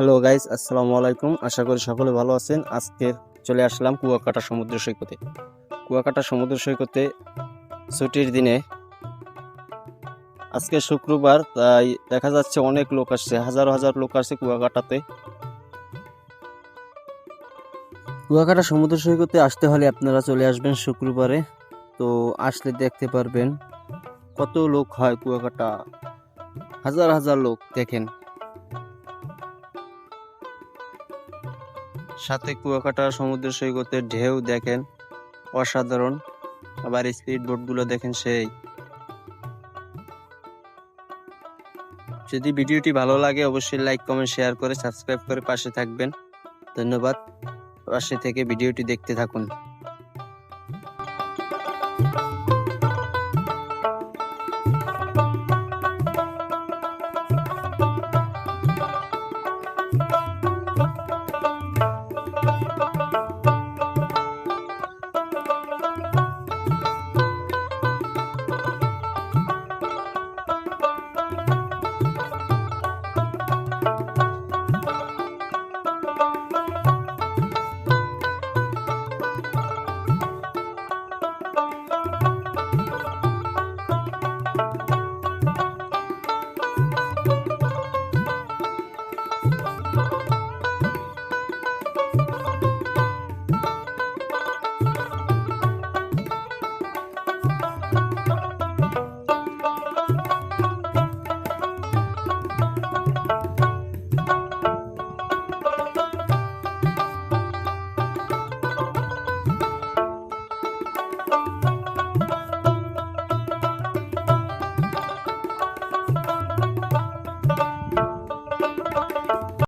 Hello guys আসসালামু আলাইকুম আশা করি সকলে ভালো আছেন। আজকে চলে আসলাম কুয়াকাটা সমুদ্র সৈকতে। কুয়াকাটা সমুদ্র সৈকতে ছুটির দিনে আজকে শুক্রবার, তাই দেখা যাচ্ছে অনেক লোক আসছে। হাজার হাজার লোক আসছে কুয়াকাটাতে। কুয়াকাটা সমুদ্র সৈকতে আসতে হলে আপনারা চলে আসবেন শুক্রবারে। তো আসলে দেখতে পারবেন কত লোক হয় কুয়াকাটা। হাজার হাজার লোক দেখেন। সাথে কুয়াকাটা সমুদ্র সৈকতের ঢেউ দেখেন, অসাধারণ। আবার স্পিড বোটগুলো দেখেন সেই। যদি ভিডিওটি ভালো লাগে, অবশ্যই লাইক, কমেন্ট, শেয়ার করে সাবস্ক্রাইব করে পাশে থাকবেন। ধন্যবাদ। পাশে থেকে ভিডিওটি দেখতে থাকুন।